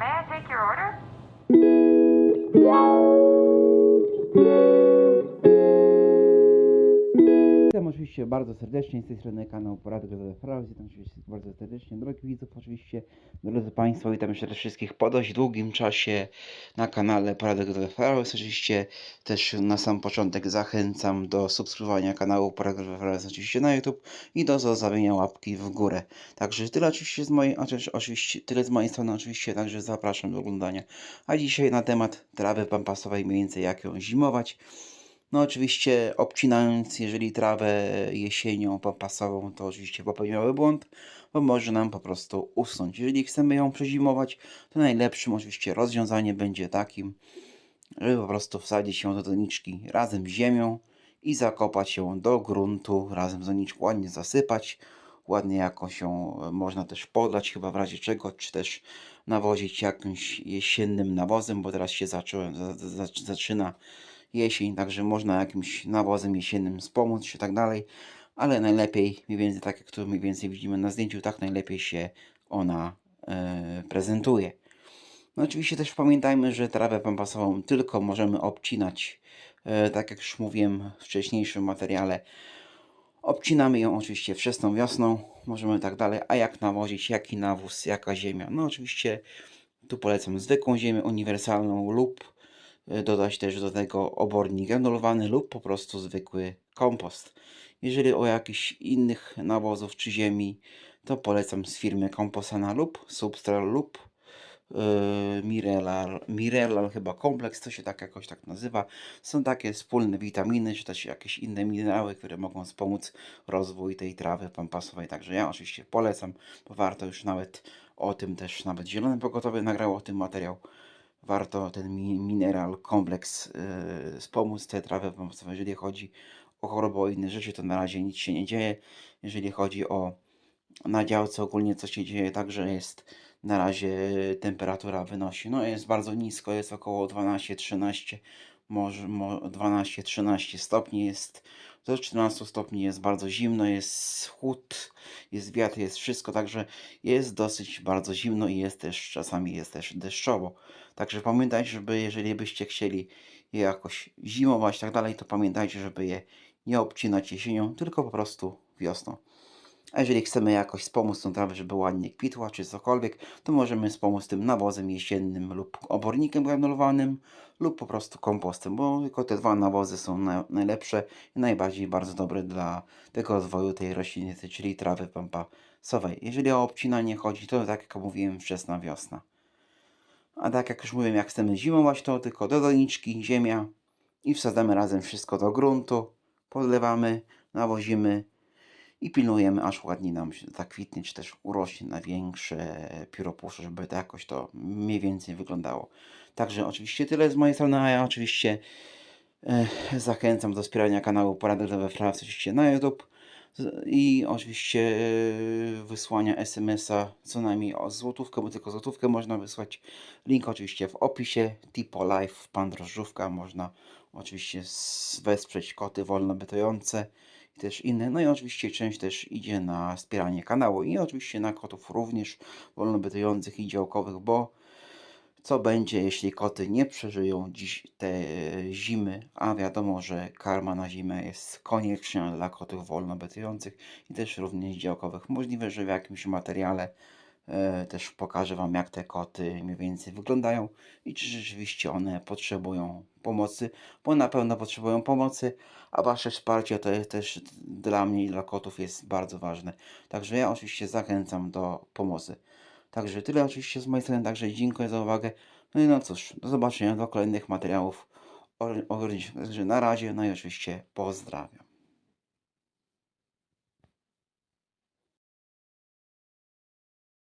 May I take your order? Witam oczywiście bardzo serdecznie z tej strony kanał Porady Grozowe Frauz. Witam oczywiście bardzo serdecznie drogi widzów oczywiście. Drodzy Państwo, witam jeszcze wszystkich po dość długim czasie na kanale Porady Grozowe Frauz. Oczywiście też na sam początek zachęcam do subskrybowania kanału Porady Grozowe Frauz oczywiście na YouTube i do zostawienia łapki w górę. Także tyle oczywiście z mojej, oczywiście tyle z mojej strony oczywiście, także zapraszam do oglądania. A dzisiaj na temat trawy pampasowej mniej więcej jak ją zimować. No oczywiście obcinając, jeżeli trawę jesienią popasową, to oczywiście popełniały błąd, bo może nam po prostu usunąć. Jeżeli chcemy ją przezimować, to najlepszym oczywiście rozwiązaniem będzie takim, żeby po prostu wsadzić ją do doniczki razem z ziemią i zakopać ją do gruntu razem z doniczką, ładnie zasypać, ładnie jakoś ją e, można też podlać chyba w razie czego, czy też nawozić jakimś jesiennym nawozem, bo teraz się zacząłem, za, za, zaczyna jesień, także można jakimś nawozem jesiennym wspomóc się tak dalej, ale najlepiej, mniej więcej tak jak tu mniej więcej widzimy na zdjęciu, tak najlepiej się ona e, prezentuje. No oczywiście też pamiętajmy, że trawę pampasową tylko możemy obcinać, e, tak jak już mówiłem w wcześniejszym materiale, Obcinamy ją oczywiście wczesną wiosną, możemy tak dalej. A jak nawozić, jaki nawóz, jaka ziemia? No oczywiście tu polecam zwykłą ziemię uniwersalną lub dodać też do tego obornik granulowany lub po prostu zwykły kompost. Jeżeli o jakichś innych nawozów czy ziemi, to polecam z firmy Composana lub Substral lub yy, Mirelal, Mirelal chyba kompleks, to się tak jakoś tak nazywa. Są takie wspólne witaminy, czy też jakieś inne minerały, które mogą wspomóc rozwój tej trawy pampasowej. Także ja oczywiście polecam, bo warto już nawet o tym też, nawet Zielony Pogotowy nagrał o tym materiał. Warto ten mi mineral kompleks yy, wspomóc te trawy pampasowe, jeżeli chodzi o choroby o inne rzeczy, to na razie nic się nie dzieje. Jeżeli chodzi o na działce ogólnie co się dzieje, także jest na razie temperatura wynosi, no jest bardzo nisko, jest około 12-13, może mo- 12-13 stopni jest, do 14 stopni jest bardzo zimno, jest chłód, jest wiatr, jest wszystko, także jest dosyć bardzo zimno i jest też, czasami jest też deszczowo. Także pamiętajcie, żeby jeżeli byście chcieli je jakoś zimować i tak dalej, to pamiętajcie, żeby je nie obcinać jesienią, tylko po prostu wiosną. A jeżeli chcemy jakoś wspomóc tą trawę, żeby ładnie kwitła, czy cokolwiek, to możemy wspomóc tym nawozem jesiennym lub obornikiem granulowanym, lub po prostu kompostem, bo tylko te dwa nawozy są na, najlepsze i najbardziej bardzo dobre dla tego rozwoju tej rośliny, czyli trawy pampasowej. Jeżeli o obcinanie chodzi, to tak jak mówiłem, wczesna wiosna. A tak jak już mówiłem, jak chcemy zimować, to tylko do doniczki, ziemia i wsadzamy razem wszystko do gruntu, podlewamy, nawozimy i pilnujemy, aż ładnie nam się zakwitnie, czy też urośnie na większe pióropusze, żeby to jakoś to mniej więcej wyglądało. Także oczywiście tyle z mojej strony, a ja oczywiście e, zachęcam do wspierania kanału Porady we Francii oczywiście na YouTube i oczywiście e, wysłania SMS-a co najmniej o złotówkę, bo tylko złotówkę można wysłać. Link oczywiście w opisie, Tipo Life, Pan Drożdżówka, można oczywiście wesprzeć koty wolnobytujące i też inne. No i oczywiście część też idzie na wspieranie kanału i oczywiście na kotów również wolnobytujących i działkowych, bo co będzie, jeśli koty nie przeżyją dziś te zimy, a wiadomo, że karma na zimę jest konieczna dla kotów wolnobytujących i też również działkowych. Możliwe, że w jakimś materiale e, też pokażę Wam, jak te koty mniej więcej wyglądają i czy rzeczywiście one potrzebują pomocy, bo na pewno potrzebują pomocy, a Wasze wsparcie to jest też dla mnie i dla kotów jest bardzo ważne. Także ja oczywiście zachęcam do pomocy. Także tyle oczywiście z mojej strony, także dziękuję za uwagę. No i no cóż, do zobaczenia do kolejnych materiałów o, na razie, no i oczywiście pozdrawiam.